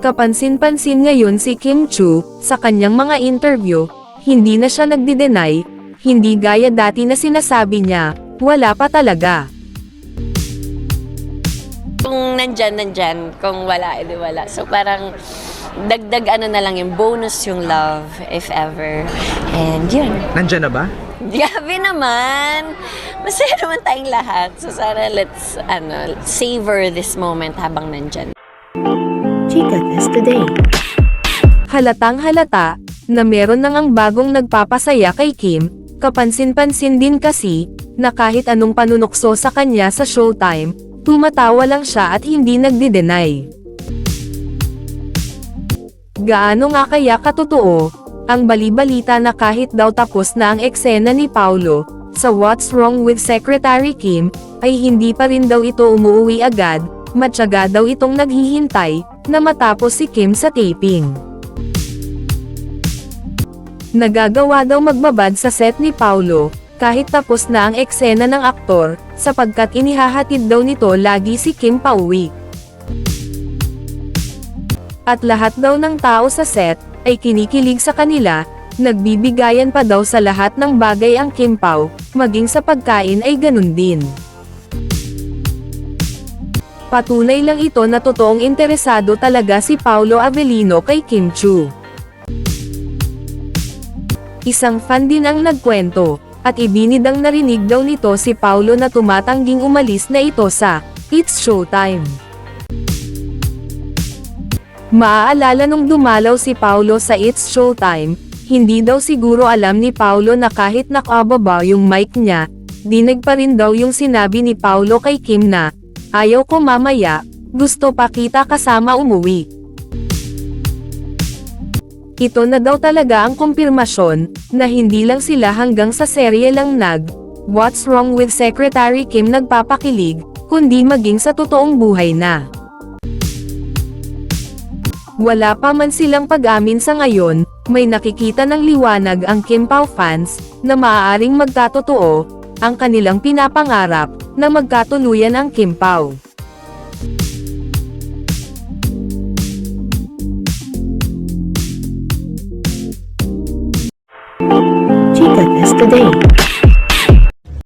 Kapansin-pansin ngayon si Kim Chu, sa kanyang mga interview, hindi na siya nagdi-deny, hindi gaya dati na sinasabi niya, wala pa talaga. Kung nandyan, nandyan. Kung wala, edi wala. So parang dagdag ano na lang yung bonus yung love, if ever. And yun. Nandyan na ba? Grabe naman. Masaya naman tayong lahat. So sana let's ano, savor this moment habang nandyan. Today. Halatang halata, na meron nang ang bagong nagpapasaya kay Kim, kapansin-pansin din kasi, na kahit anong panunokso sa kanya sa showtime, tumatawa lang siya at hindi nagdi-deny. Gaano nga kaya katotoo, ang balibalita na kahit daw tapos na ang eksena ni Paulo, sa What's Wrong with Secretary Kim, ay hindi pa rin daw ito umuwi agad, matyaga daw itong naghihintay, na matapos si Kim sa taping. Nagagawa daw magbabad sa set ni Paulo, kahit tapos na ang eksena ng aktor, sapagkat inihahatid daw nito lagi si Kim pauwi. At lahat daw ng tao sa set, ay kinikilig sa kanila, nagbibigayan pa daw sa lahat ng bagay ang Kim Pao, maging sa pagkain ay ganun din. Patunay lang ito na totoong interesado talaga si Paulo Avellino kay Kim Chu. Isang fan din ang nagkwento, at ibinidang narinig daw nito si Paulo na tumatangging umalis na ito sa It's Showtime. Maaalala nung dumalaw si Paulo sa It's Showtime, hindi daw siguro alam ni Paulo na kahit nakababa yung mic niya, dinag pa rin daw yung sinabi ni Paulo kay Kim na, ayaw ko mamaya, gusto pa kita kasama umuwi. Ito na daw talaga ang kumpirmasyon, na hindi lang sila hanggang sa serye lang nag, What's Wrong with Secretary Kim nagpapakilig, kundi maging sa totoong buhay na. Wala pa man silang pag-amin sa ngayon, may nakikita ng liwanag ang Kim Pao fans, na maaaring magkatotoo, ang kanilang pinapangarap, na magkatuluyan ang Kim Pao. Chika Test Today